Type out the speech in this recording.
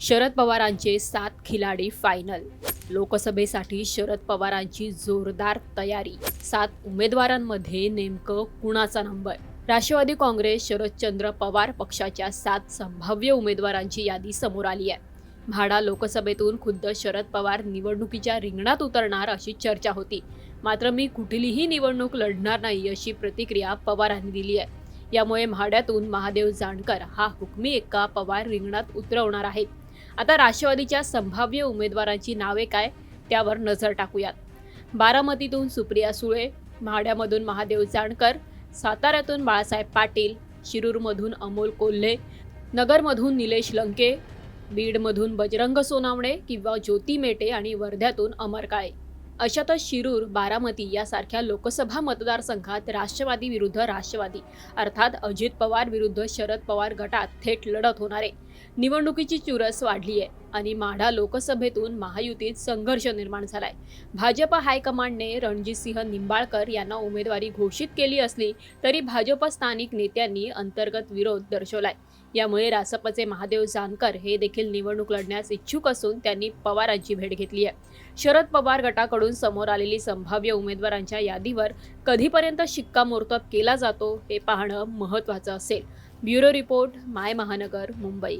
शरद पवारांचे सात खिलाडी फायनल लोकसभेसाठी शरद पवारांची जोरदार तयारी. सात उमेदवारांमध्ये नेमकं कुणाचा नंबर राष्ट्रवादी काँग्रेस शरदचंद्र पवार पक्षाच्या सात संभाव्य उमेदवारांची यादी समोर आली आहे. म्हाडा लोकसभेतून खुद्द शरद पवार निवडणुकीच्या रिंगणात उतरणार अशी चर्चा होती. मात्र मी कुठलीही निवडणूक लढणार नाही अशी प्रतिक्रिया पवारांनी दिली आहे. यामुळे म्हाड्यातून महादेव जानकर हा हुकमी एक्का पवार रिंगणात उतरवणार आहेत. आता राष्ट्रवादीच्या संभाव्य उमेदवारांची नावे काय? त्यावर नजर टाकूयात. बारामतीतून सुप्रिया सुळे म्हाड्यामधून महादेव जानकर साताऱ्यातून बाळासाहेब पाटील शिरूरमधून अमोल कोल्हे नगरमधून निलेश लंके बीडमधून बजरंग सोनावणे किंवा ज्योती मेटे आणि वर्ध्यातून अमर काळे. अशातच शिरूर बारामती यासारख्या लोकसभा मतदारसंघात राष्ट्रवादी विरुद्ध राष्ट्रवादी. अर्थात अजित पवार विरुद्ध शरद पवार गटात थेट लढत होणार आहे. निवडणुकीची चुरस वाढली आहे आणि माढा लोकसभेतून महायुतीत संघर्ष निर्माण झालाय. भाजप हायकमांडने रणजितसिंह निंबाळकर यांना उमेदवारी घोषित केली असली तरी भाजप स्थानिक नेत्यांनी अंतर्गत विरोध दर्शवलाय. यामुळे रासपचे महादेव जानकर हे देखील निवडणूक लढण्यास इच्छुक असून त्यांनी पवारांची भेट घेतली आहे. शरद पवार गटाकडून समोर आलेली संभाव्य उमेदवारांच्या यादीवर कधीपर्यंत शिक्कामोर्तब केला जातो हे पाहणं महत्त्वाचं असेल. ब्युरो रिपोर्ट माय महानगर मुंबई.